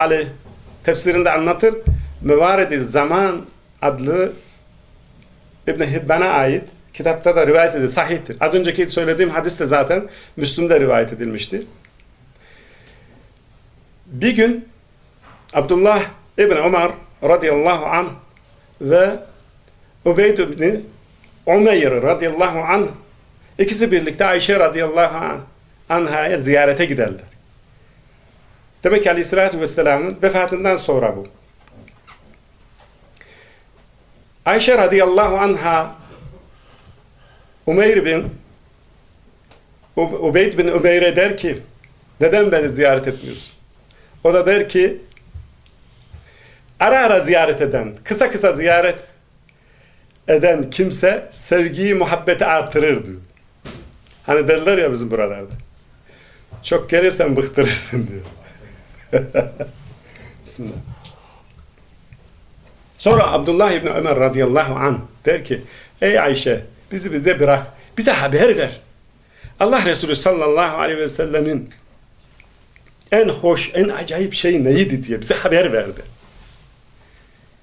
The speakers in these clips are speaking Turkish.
Ali tefsirinde anlatır. Müvaredi Zaman adlı İbn Hibban'a ait kitapta da rivayet edilir. Sahihtir. Az önceki söylediğim hadis de zaten Müslüm'de rivayet edilmiştir. Bir gün Abdullah İbn Ömer radıyallahu anh ve Ubeyd İbni Umeyr radıyallahu anh ikisi birlikte Ayşe radıyallahu anh anhaya ziyarete giderler. Demek ki Aleyhisselatü Vesselam'ın vefatından sonra bu. Ayşe radıyallahu anha Umeyr bin Ubeyd bin Umeyr'e der ki neden beni ziyaret etmiyorsun? O da der ki ara ara ziyaret eden, kısa kısa ziyaret eden kimse sevgiyi, muhabbeti artırır diyor. Hani derler ya bizim buralarda. Çok gelirsen bıktırırsın diyor. Sonra Abdullah İbni Ömer radıyallahu an der ki Ey Ayşe bizi bize bırak. Bize haber ver. Allah Resulü sallallahu aleyhi ve sellemin en hoş, en acayip şey neydi diye bize haber verdi.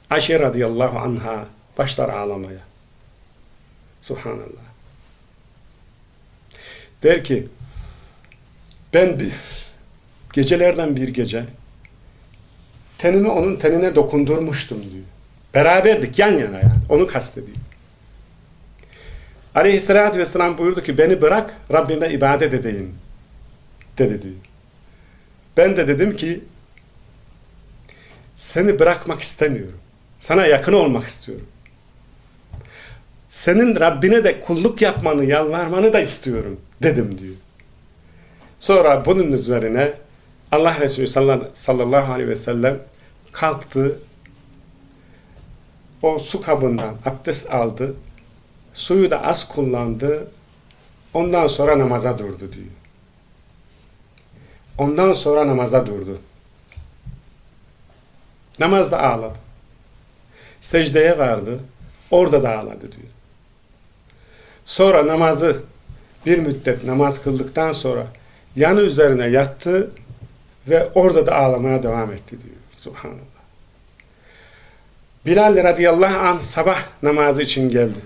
Ayşe radıyallahu anha başlar ağlamaya. Subhanallah. Der ki ben bir, gecelerden bir gece tenimi onun tenine dokundurmuştum diyor. Beraberdik yan yana yani. Onu kastediyor. Aleyhissalatü vesselam buyurdu ki beni bırak Rabbime ibadet edeyim dedi diyor. Ben de dedim ki seni bırakmak istemiyorum. Sana yakın olmak istiyorum. Senin Rabbine de kulluk yapmanı, yalvarmanı da istiyorum dedim diyor. Sonra bunun üzerine Allah Resulü sallallahu aleyhi ve sellem kalktı, o su kabından abdest aldı, suyu da az kullandı, ondan sonra namaza durdu diyor. Ondan sonra namaza durdu. Namazda ağladı. Secdeye vardı, orada da ağladı diyor. Sonra namazı bir müddet namaz kıldıktan sonra yanı üzerine yattı ve orada da ağlamaya devam etti diyor. Subhanallah. Bilal radıyallahu anh sabah namazı için geldi.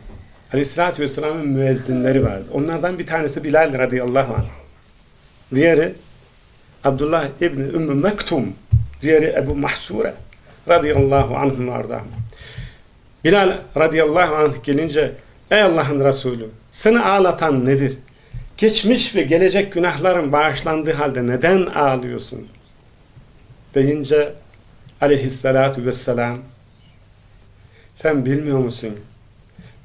Aleyhissalatü vesselamın müezzinleri vardı. Onlardan bir tanesi Bilal radıyallahu anh. Diğeri Abdullah İbni Ümmü Mektum. Diğeri Ebu Mahsure radıyallahu anhum vardı. Bilal radıyallahu anh gelince Ey Allah'ın Resulü seni ağlatan nedir? Geçmiş ve gelecek günahların bağışlandığı halde neden ağlıyorsun? Deyince aleyhissalatu vesselam sen bilmiyor musun?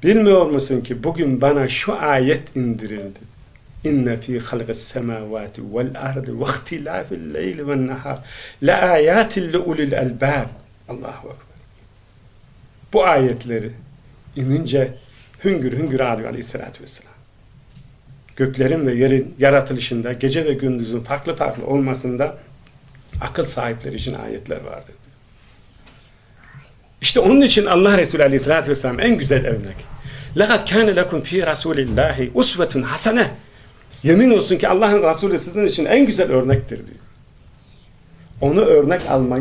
Bilmiyor musun ki bugün bana şu ayet indirildi. İnne fi halqis semavati vel ardı ve ihtilafil leyli ven nahar la ayatin li ulil albab. Allahu ekber. Bu ayetleri inince hüngür hüngür ağlıyor aleyhissalatü vesselam Göklerin ve yerin yaratılışında, gece ve gündüzün farklı farklı olmasında akıl sahipleri için ayetler vardır. İşte onun için Allah Resulü Aleyhisselatü Vesselam en güzel örnek. لَقَدْ كَانَ لَكُمْ ف۪ي رَسُولِ اللّٰهِ اُسْوَةٌ hasene. Yemin olsun ki Allah'ın Resulü sizin için en güzel örnektir diyor. Onu örnek almayı